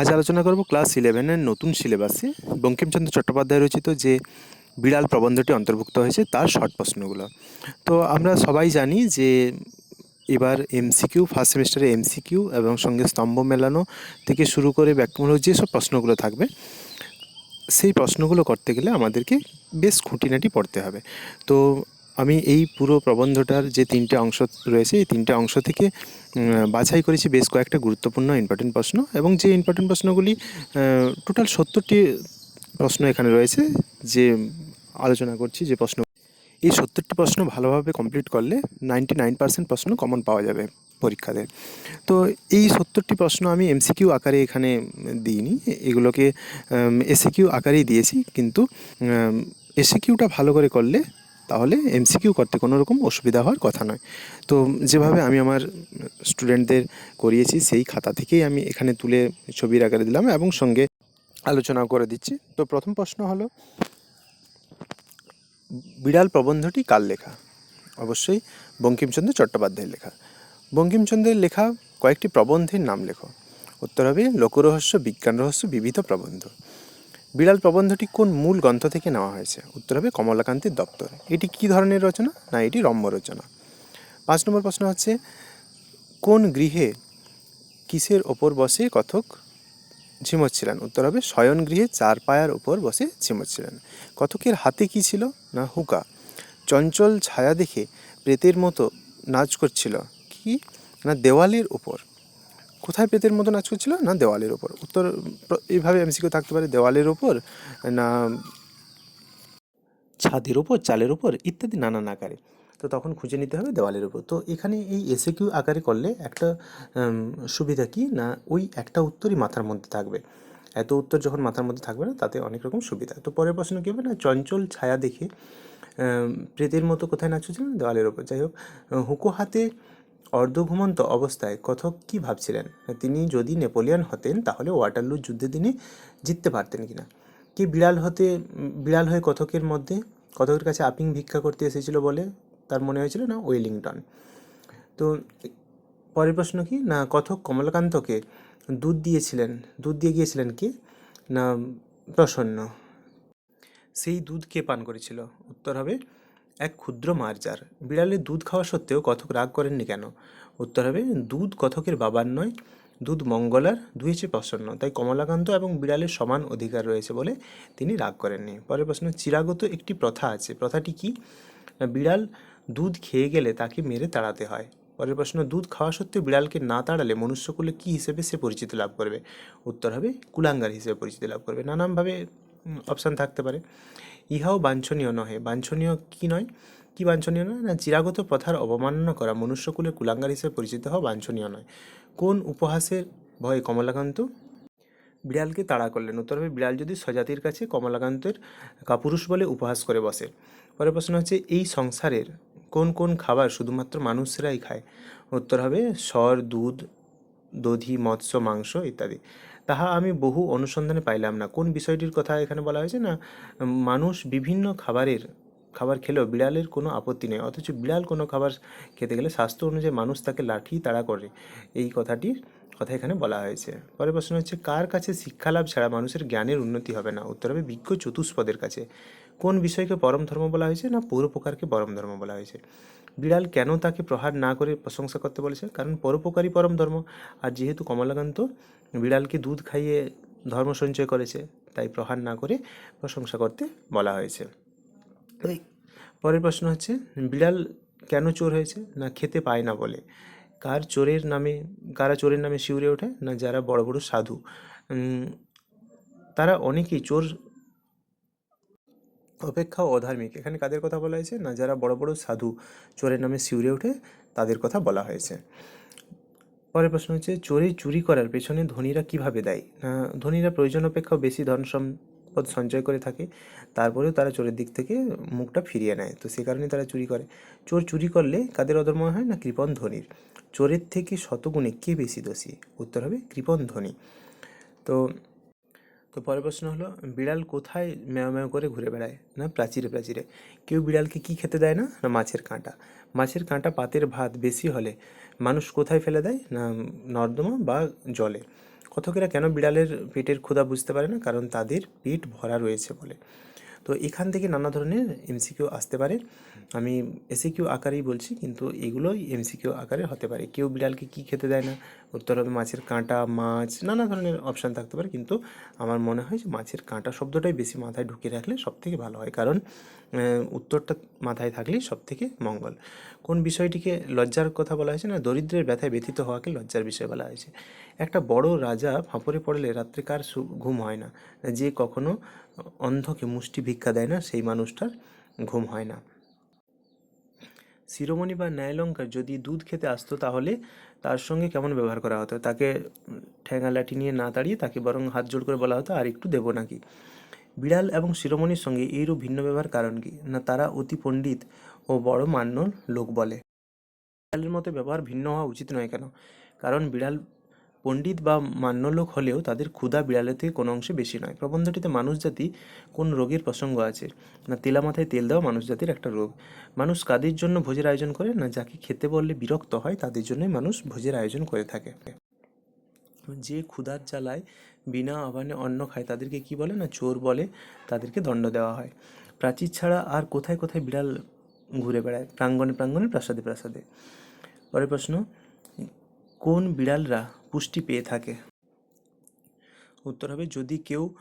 আজ আলোচনা করব ক্লাস ইলেভেনের নতুন সিলেবাসে। বঙ্কিমচন্দ্র চট্টোপাধ্যায় রচিত যে বিড়াল প্রবন্ধটি অন্তর্ভুক্ত হয়েছে, তার শর্ট প্রশ্নগুলো। তো আমরা সবাই জানি যে এবার এমসিকিউ ফার্স্ট সেমিস্টারে এমসিকিউ এবং সঙ্গে স্তম্ভ মেলানো থেকে শুরু করে ব্যাকমূলক যেসব প্রশ্নগুলো থাকবে, সেই প্রশ্নগুলো করতে গেলে আমাদেরকে বেশ খুঁটিনাটি পড়তে হবে। তো আমি এই পুরো প্রবন্ধটার যে তিনটে অংশ রয়েছে, এই তিনটে অংশ থেকে বাছাই করেছি বেশ কয়েকটা গুরুত্বপূর্ণ ইম্পর্টেন্ট প্রশ্ন এবং যে ইম্পর্টেন্ট প্রশ্নগুলি টোটাল সত্তরটি প্রশ্ন এখানে রয়েছে যে আলোচনা করছি যে প্রশ্ন। এই সত্তরটি প্রশ্ন ভালোভাবে কমপ্লিট করলে নাইনটি নাইন পার্সেন্ট প্রশ্ন কমন পাওয়া যাবে পরীক্ষাতে। তো এই সত্তরটি প্রশ্ন আমি এমসিকিউ আকারে এখানে দিইনি, এগুলোকে এসিকিউ আকারেই দিয়েছি, কিন্তু এসিকিউটা ভালো করে করলে তাহলে এমসিকিউ করতে কোনো রকম অসুবিধা হওয়ার কথা নয়। তো যেভাবে আমি আমার স্টুডেন্টদের করিয়েছি, সেই খাতা থেকেই আমি এখানে তুলে ছবির আকারে দিলাম এবং সঙ্গে আলোচনা করে দিচ্ছি। তো প্রথম প্রশ্ন হলো, বিড়াল প্রবন্ধটি কার লেখা? অবশ্যই বঙ্কিমচন্দ্র চট্টোপাধ্যায়ের লেখা। বঙ্কিমচন্দ্রের লেখা কয়েকটি প্রবন্ধের নাম লেখো। উত্তর হবে লোকরহস্য, বিজ্ঞান রহস্য, বিবিধ প্রবন্ধ। বিড়াল প্রবন্ধটি কোন মূল গ্রন্থ থেকে নেওয়া হয়েছে? উত্তর হবে কমলাকান্তের দপ্তর। এটি কী ধরনের রচনা? না, এটি রম্য রচনা। পাঁচ নম্বর প্রশ্ন হচ্ছে, কোন গৃহে কিসের ওপর বসে কথক ঝিমোচ্ছিলেন? উত্তর হবে শয়ন গৃহে চার পায়ার ওপর বসে ঝিমোচ্ছিলেন। কথকের হাতে কি ছিল? না, হুকা। চঞ্চল ছায়া দেখে প্রেতের মতো নাচ করছিল। কি? না, দেওয়ালের উপর কোথায় প্রেতের মতো নাচ করছিল না, দেওয়ালের ওপর। উত্তর এইভাবে এমসিকিউ থাকতে পারে দেওয়ালের ওপর, না ছাদের ওপর, চালের ওপর, ইত্যাদি নানান আকারে। তো তখন খুঁজে নিতে হবে দেওয়ালের উপর তো এখানে এই এসে কিউ আকারে করলে একটা সুবিধা কি? না, ওই একটা উত্তরই মাথার মধ্যে থাকবে। এত উত্তর যখন মাথার মধ্যে থাকবে না, তাতে অনেক রকম সুবিধা। তো পরের প্রশ্ন কী হবে? না, চঞ্চল ছায়া দেখে প্রেতের মতো কোথায় নাচছিলেন দেওয়ালের ওপর। যাই হোক, হুকো হাতে অর্ধঘুমন্ত অবস্থায় কথক কি ভাবছিলেন? তিনি যদি নেপোলিয়ন হতেন, তাহলে ওয়াটারলু যুদ্ধে তিনি জিততে পারতেন কিনা? কি বিড়াল হতে, বিড়াল হয়ে কথকের মধ্যে, কথকের কাছে আপিং ভিক্ষা করতে এসেছিল বলে তার মনে হয়েছিল না ওয়েলিংটন? তো পরের প্রশ্ন কি? না, কথক কমলাকান্তকে দুধ দিয়েছিলেন, দুধ দিয়ে গিয়েছিলেন কি? না, প্রসন্ন। সেই দুধ কে পান করেছিল? উত্তর হবে এক ক্ষুদ্র মার্জার। বিড়ালের দুধ খাওয়া সত্ত্বেও কথক রাগ করেননি কেন? উত্তর হবে, দুধ কথকের বাবার নয়, দুধ মঙ্গলার দুইছে প্রসন্ন। তাই কমলাকান্ত এবং বিড়ালের সমান অধিকার রয়েছে বলে তিনি রাগ করেননি। পরের প্রশ্ন, চিরাগত একটি প্রথা আছে। প্রথাটি কি? না বিড়াল দুধ খেয়ে গেলে তাকে মেরে তাড়াতে হয়। পরের প্রশ্ন, দুধ খাওয়া সত্ত্বেও বিড়ালকে না তাড়ালে মনুষ্যকুলে কী হিসেবে সে পরিচিতি লাভ করবে? উত্তর হবে, কুলাঙ্গার হিসেবে পরিচিতি লাভ করবে। নানানভাবে অপশান থাকতে পারে। ইহাও বাঞ্ছনীয় নহে। বাঞ্ছনীয় কি নয়? কি বাঞ্ছনীয় নয়? না, চিরাগত প্রথার অবমাননা করা মনুষ্যকুলের কুলাঙ্গার হিসেবে পরিচিত হওয়া বাঞ্ছনীয় নয়। কোন উপহাসের ভয়ে কমলাকান্ত বিড়ালকে তাড়া করলেন? উত্তর হবে, বিড়াল যদি স্বজাতির কাছে কমলাকান্তের কাপুরুষ বলে উপহাস করে বসে। পরের প্রশ্ন হচ্ছে, এই সংসারের কোন কোন খাবার শুধুমাত্র মানুষরাই খায়? উত্তর হবে স্বর দুধ, দধি, মৎস্য, মাংস ইত্যাদি। তাহা আমি বহু অনুসন্ধানে পাইলাম না। কোন বিষয়টির কথা এখানে বলা হয়েছে না? মানুষ বিভিন্ন খাবারের, খাবার খেলেও বিড়ালের কোনো আপত্তি নেই। অথচ বিড়াল কোনো খাবার খেতে গেলে স্বাস্থ্য অনুযায়ী মানুষ তাকে লাঠি তাড়া করে। এই কথাটির কথা এখানে বলা হয়েছে। পরের প্রশ্ন হচ্ছে, কার কাছে শিক্ষালাভ ছাড়া মানুষের জ্ঞানের উন্নতি হবে না? উত্তর হবে, বিজ্ঞ চতুষ্পদের কাছে। কোন বিষয়কে পরম ধর্ম বলা হয়েছে না পরোপকারকে পরম ধর্ম বলা হয়েছে? বিড়াল কেন তাকে প্রহার না করে প্রশংসা করতে বলেছে? কারণ পরোপকারই পরম ধর্ম। আর যেহেতু কমলাকান্ত বিড়ালকে দুধ খাইয়ে ধর্ম সঞ্চয় করেছে, তাই প্রহার না করে প্রশংসা করতে বলা হয়েছে। পরের প্রশ্ন হচ্ছে, বিড়াল কেন চোর হয়েছে? না খেতে পায় না বলে। কার চোরের নামে, কারা চোরের নামে শিউরে ওঠে? না যারা বড় বড় সাধু? তারা অনেকেই চোর অপেক্ষা অধার্মিক। এখানে কাদের কথা বলা হয়েছে? না, যারা বড় বড় সাধু চোরের নামে শিউরে ওঠে, তাদের কথা বলা হয়েছে। পরের প্রশ্ন হচ্ছে, চোরে চুরি করার পেছনে ধনীরা কীভাবে দেয়? না, ধনীরা প্রয়োজন অপেক্ষা বেশি ধন সম্পদ সঞ্চয় করে থাকে, তারপরেও তারা চোরের দিক থেকে মুখটা ফিরিয়ে নেয়। তো সে কারণে তারা চুরি করে। চোর চুরি করলে কাদের অধর্ম হয়? না, কৃপণ ধনীর। চোরের থেকে শতগুণে কে বেশি দোষী? উত্তর হবে কৃপণ ধনী। তো তো পরের প্রশ্ন হলো, বিড়াল কোথায় ম্যাও ম্যাও করে ঘুরে বেড়ায়? না প্রাচীরে প্রাচীরে। কেউ বিড়ালকে কি খেতে দেয় না? না মাছের কাঁটা। মাছের কাঁটা পাতের ভাত বেশি হলে মানুষ কোথায় ফেলে দেয়? না নর্দমা বা জলে? কথকেরা কেন বিড়ালের পেটের ক্ষুধা বুঝতে পারে না? কারণ তাদের পেট ভরা রয়েছে বলে। তো এখান থেকে নানা ধরনের এমসিকিউ আসতে পারে। আমি এসিকিউ আকারেই বলছি, কিন্তু এগুলোই এমসিকিউ আকারে হতে পারে। কেউ বিড়ালকে কী খেতে দেয় না? উত্তর হবে মাছের কাঁটা, মাছ, নানা ধরনের অপশান থাকতে পারে। কিন্তু আমার মনে হয় যে মাছের কাঁটা শব্দটাই বেশি মাথায় ঢুকিয়ে রাখলে সবথেকে ভালো হয়। কারণ উত্তরটা মাথায় থাকলেই সব থেকে মঙ্গল। কোন বিষয়টিকে লজ্জার কথা বলা হয়েছে না দরিদ্রের ব্যথায় ব্যথিত হওয়াকে লজ্জার বিষয় বলা হয়েছে? একটা বড় রাজা ফাঁপড়ে পড়লে রাত্রে কার ঘুম হয় না? যে কখনো অন্ধকে মুষ্টি ভিক্ষা দেয় না সেই মানুষটার ঘুম হয় না। শিরোমণি বা ন্যায়লঙ্কার যদি দুধ খেতে আসতো তাহলে তার সঙ্গে কেমন ব্যবহার করা হতো? তাকে উম, ঠ্যাঙা লাঠি নিয়ে না তাড়িয়ে তাকে বরং হাত জোড় করে বলা হতো আর একটু দেবো নাকি? বিড়াল এবং শিরোমণির সঙ্গে এইরূপ ভিন্ন ব্যবহার কারণ কি? না তারা অতি পণ্ডিত ও বড় মান্য লোক বলে। বিড়ালের মতো ব্যবহার ভিন্ন হওয়া উচিত নয় কেন? কারণ বিড়াল পণ্ডিত বা মান্য লোক হলেও তাদের ক্ষুধা বিড়ালের থেকে কোনো অংশে বেশি নয়। প্রবন্ধটিতে মানুষ জাতি কোন রোগের প্রসঙ্গ আছে? না তেলা মাথায় তেল দেওয়া মানুষ জাতির একটা রোগ? মানুষ কাদের জন্য ভোজের আয়োজন করে? না যাকে খেতে বললে বিরক্ত হয় তাদের জন্যই মানুষ ভোজের আয়োজন করে থাকে। যে ক্ষুধার জ্বালায় বিনা আহ্বানে অন্ন খায়, তাদেরকে কি বলে না চোর বলে? তাদেরকে দণ্ড দেওয়া হয়। প্রাচীর ছাড়া আর কোথায় কোথায় বিড়াল ঘুরে বেড়ায়? প্রাঙ্গণে প্রাঙ্গণে, প্রাসাদে প্রাসাদে। পরের প্রশ্ন, কোন বিড়ালরা পুষ্টি পেয়ে থাকে? উত্তর হবে, যদি কেউ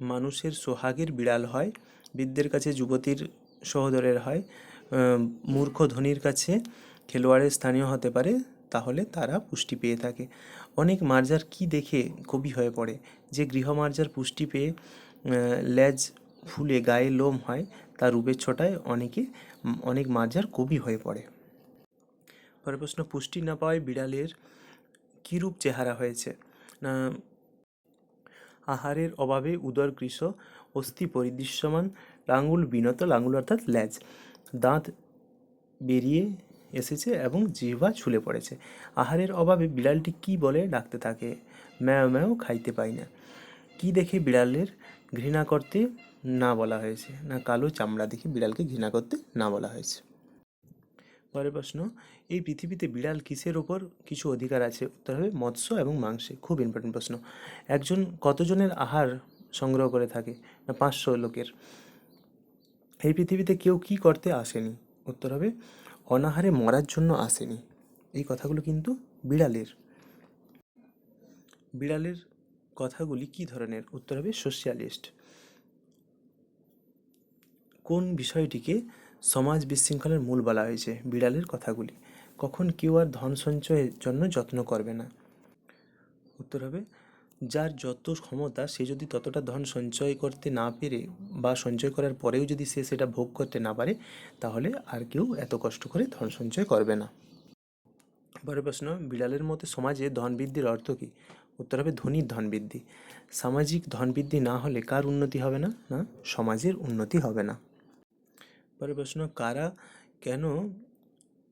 মানুষের সোহাগের বিড়াল হয়, বৃদ্ধের কাছে যুবতীর সহোদরের হয় মূর্খ ধনীর কাছে খেলোয়াড়ের স্থানীয় হতে পারে, তাহলে তারা পুষ্টি পেয়ে থাকে। অনেক মার্জার কি দেখে কবি হয়ে পড়ে? যে গৃহমার্জার পুষ্টি পেয়ে লেজ ফুলে গায়ে লোম হয় তার রূপের ছোটায় অনেকে অনেক মার্জার কবি হয়ে পড়ে। পরের প্রশ্ন, পুষ্টি না পাওয়ায় বিড়ালের কীরূপ চেহারা হয়েছে? না, আহারের অভাবে উদর কৃশ অস্থি পরিদৃশ্যমান, লাঙ্গুল বিনত, লাঙ্গুল অর্থাৎ ল্যাজ দাঁত বেরিয়ে এসেছে এবং জিহ্বা ঝুলে পড়েছে। আহারের অভাবে বিড়ালটি কি বলে ডাকতে থাকে? ম্যাও ম্যাও খাইতে পাই না। কি দেখে বিড়ালের ঘৃণা করতে না বলা হয়েছে? না কালো চামড়া দেখে বিড়ালকে ঘৃণা করতে না বলা হয়েছে। পরের প্রশ্ন, এই পৃথিবীতে বিড়াল কিসের ওপর কিছু অধিকার আছে? উত্তর হবে, মৎস্য এবং মাংসে। খুব ইম্পর্টেন্ট প্রশ্ন। একজন কতজনের আহার সংগ্রহ করে থাকে? না পাঁচশো লোকের? এই পৃথিবীতে কেউ কি করতে আসেনি? উত্তর হবে অনাহারে মরার জন্য আসেনি। এই কথাগুলো কিন্তু বিড়ালের। বিড়ালের কথাগুলি কি ধরনের? উত্তর হবে সোশ্যালিস্ট। কোন বিষয়টিকে সমাজ বিশৃঙ্খলার মূল বলা হয়েছে? বিড়ালের কথাগুলি। কখন কেউ আর ধন সঞ্চয়ের জন্য যত্ন করবে না? উত্তর হবে যার যত ক্ষমতা, সে যদি ততটা ধন সঞ্চয় করতে না পেরে বা সঞ্চয় করার পরেও যদি সে সেটা ভোগ করতে না পারে, তাহলে আর কেউ এত কষ্ট করে ধন সঞ্চয় করবে না। পরের প্রশ্ন, বিড়ালের মতে সমাজে ধন বৃদ্ধির অর্থ কী? উত্তর হবে, ধনীর ধন বৃদ্ধি। সামাজিক ধন বৃদ্ধি না হলে কার উন্নতি হবে না? না, সমাজের উন্নতি হবে না। পরের প্রশ্ন, কারা কেন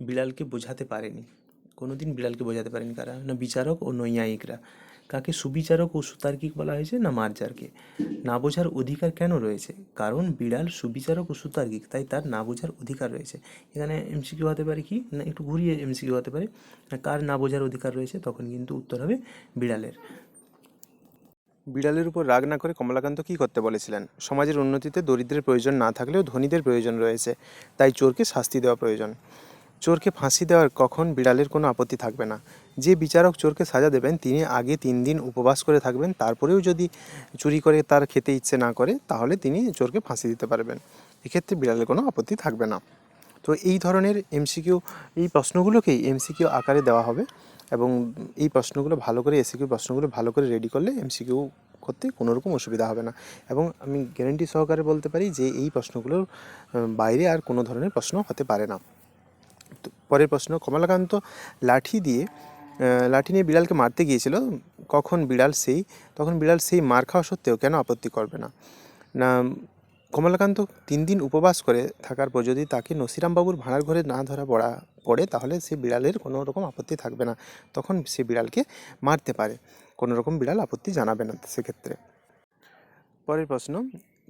বিড়ালকে বোঝাতে পারেনি? কোনোদিন বিড়ালকে বোঝাতে পারেনি কারা? না বিচারক ও নৈয়ায়িকরা। কাকে সুবিচারক ও সুতার্কিক বলা হয়েছে না মার্জারকে? না বোঝার অধিকার কেন রয়েছে? কারণ বিড়াল সুবিচারক ও সুতার্কিক, তাই তার না বোঝার অধিকার রয়েছে। এখানে এমসিকিউ হতে পারে কি? না, একটু ঘুরিয়ে এমসিকিউ হতে পারে। কার না বোঝার অধিকার রয়েছে, তখন কিন্তু উত্তর হবে বিড়ালের। বিড়ালের উপর রাগ না করে কমলাকান্ত কী করতে বলেছিলেন? সমাজের উন্নতিতে দরিদ্রের প্রয়োজন না থাকলেও ধনীদের প্রয়োজন রয়েছে, তাই চোরকে শাস্তি দেওয়া প্রয়োজন। চোরকে ফাঁসি দেওয়ার কখন বিড়ালের কোনো আপত্তি থাকবে না। যে বিচারক চোরকে সাজা দেবেন, তিনি আগে তিন দিন উপবাস করে থাকবেন, তারপরেও যদি চুরি করে তার খেতে ইচ্ছে না করে, তাহলে তিনি চোরকে ফাঁসি দিতে পারবেন। এক্ষেত্রে বিড়ালের কোনো আপত্তি থাকবে না। তো এই ধরনের এমসিকিউ, এই প্রশ্নগুলোকেই এমসিকিউ আকারে দেওয়া হবে এবং এই প্রশ্নগুলো ভালো করে, এসিকিউ প্রশ্নগুলো ভালো করে রেডি করলে এমসিকিউ করতে কোনো রকম অসুবিধা হবে না। এবং আমি গ্যারেন্টি সহকারে বলতে পারি যে এই প্রশ্নগুলোর বাইরে আর কোনো ধরনের প্রশ্ন হতে পারে না। পরের প্রশ্ন, কমলাকান্ত লাঠি দিয়ে লাঠি নিয়ে বিড়ালকে মারতে গিয়েছিল, কখন বিড়াল সেই, তখন বিড়াল সেই মার খাওয়া সত্ত্বেও কেন আপত্তি করবে না? না, কমলাকান্ত তিন দিন উপবাস করে থাকার পর যদি তাকে নসিরামবাবুর ভাড়ার ঘরে না ধরা পড়া, পড়ে, তাহলে সে বিড়ালের কোনো রকম আপত্তি থাকবে না। তখন সে বিড়ালকে মারতে পারে। কোনো রকম বিড়াল আপত্তি জানাবে না সেক্ষেত্রে। পরের প্রশ্ন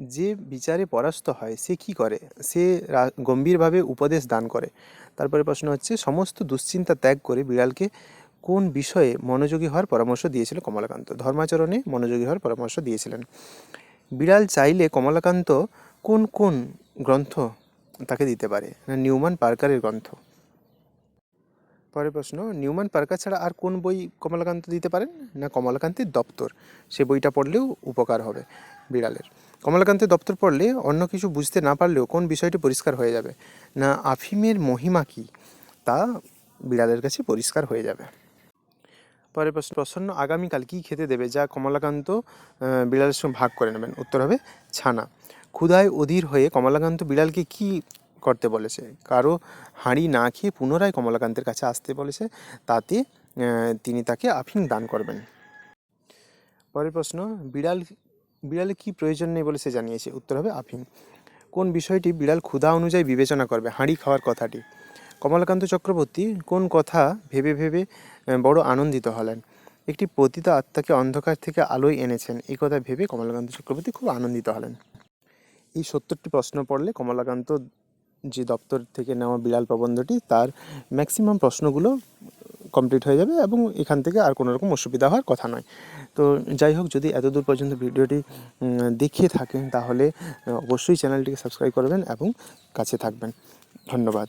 যে বিচারে পরাস্ত হয়, সে কি করে? সে গম্ভীরভাবে উপদেশ দান করে। তারপরে প্রশ্ন হচ্ছে, সমস্ত দুশ্চিন্তা ত্যাগ করে বিড়ালকে কোন বিষয়ে মনোযোগী হওয়ার পরামর্শ দিয়েছিল কমলাকান্ত? ধর্মাচরণে মনোযোগী হওয়ার পরামর্শ দিয়েছিলেন। বিড়াল চাইলে কমলাকান্ত কোন কোন গ্রন্থ তাকে দিতে পারে? না, নিউম্যান পার্কারের গ্রন্থ? পরের প্রশ্ন, নিউম্যান পার্কার ছাড়া আর কোন বই কমলাকান্ত দিতে পারেন? না, কমলাকান্তের দপ্তর। সে বইটা পড়লেও উপকার হবে বিড়ালের। কমলাকান্তের দপ্তর পড়লে অন্য কিছু বুঝতে না পারলেও কোন বিষয়টি পরিষ্কার হয়ে যাবে? না, আফিমের মহিমা কী? তা বিড়ালের কাছে পরিষ্কার হয়ে যাবে। পরে প্রশ্ন, প্রসন্ন আগামীকাল কী খেতে দেবে যা কমলাকান্ত বিড়ালের সঙ্গে ভাগ করে নেবেন? উত্তর হবে ছানা। ক্ষুধায় অধীর হয়ে কমলাকান্ত বিড়ালকে কি করতে বলেছে? কারও হাঁড়ি না খেয়ে পুনরায় কমলাকান্তের কাছে আসতে বলেছে, তাতে তিনি তাকে আফিং দান করবেন। পরের প্রশ্ন, বিড়াল বিড়ালে কি প্রয়োজন নেই বলে সে জানিয়েছে। উত্তর হবে আফিম। কোন বিষয়টি বিড়াল ক্ষুধা অনুযায়ী বিবেচনা করবে? হাঁড়ি খাওয়ার কথাটি। কমলাকান্ত চক্রবর্তী কোন কথা ভেবে ভেবে বড় আনন্দিত হলেন? একটি পতিত আত্মাকে অন্ধকার থেকে আলোয় এনেছেন। এই কথা ভেবে কমলাকান্ত চক্রবর্তী খুব আনন্দিত হলেন। এই সত্তরটি প্রশ্ন পড়লে কমলাকান্ত যে দপ্তর থেকে নেওয়া বিড়াল প্রবন্ধটি, তার ম্যাক্সিমাম প্রশ্নগুলো কমপ্লিট হয়ে যাবে এবং এখান থেকে আর কোনো রকম অসুবিধা হওয়ার কথা নয়। তো যাই হোক, যদি এতদূর পর্যন্ত ভিডিওটি দেখিয়ে থাকেন, তাহলে, অবশ্যই চ্যানেলটিকে সাবস্ক্রাইব করবেন এবং কাছে থাকবেন। ধন্যবাদ।